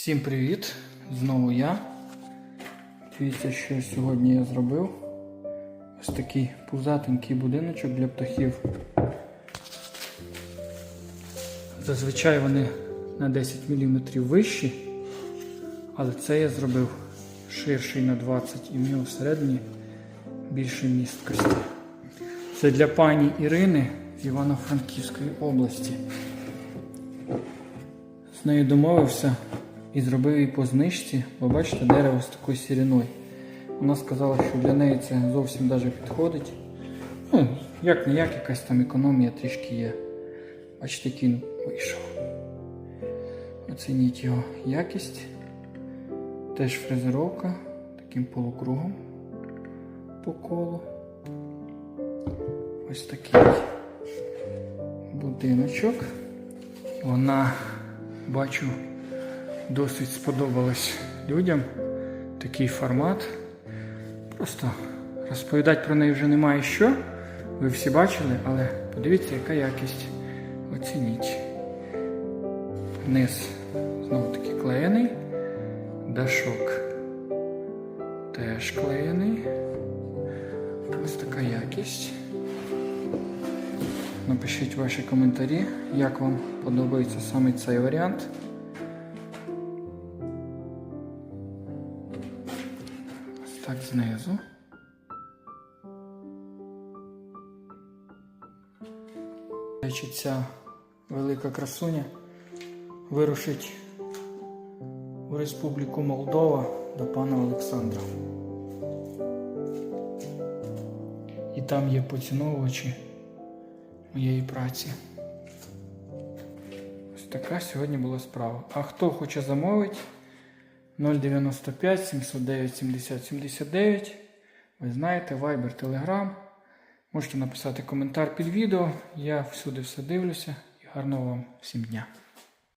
Всім привіт! Знову я. Дивіться, що сьогодні я зробив. Ось такий пузатенький будиночок для птахів. Зазвичай вони на 10 мм вищі, але це я зробив ширший на 20 і в нього всередині більше місткості. Це для пані Ірини з Івано-Франківської області. З нею домовився і зробив її по знижці, бо бачите, дерево з такою сіріною. Вона сказала, що для неї це зовсім даже підходить. Ну, як не як, якась там економія трішки є. Бачите, який вийшов. Оцініть його якість. Теж фрезеровка таким полукругом по колу. Ось такий будиночок. Вона, бачу, досить сподобалась людям такий формат. Просто розповідати про неї вже немає що. Ви всі бачили, але подивіться, яка якість. Оцініть. Низ знову таки клеєний. Дашок теж клеєний. Ось така якість. Напишіть ваші коментарі, як вам подобається саме цей варіант. Так знизу. Речі, Ця велика красуня вирушить у Республіку Молдова до пана Олександра. І там є поціновувачі моєї праці. Ось така сьогодні була справа. А хто хоче замовити 095 709 70 79. Ви знаєте, Viber, Telegram. Можете написати коментар під відео. Я всюди все дивлюся і гарного вам всім дня.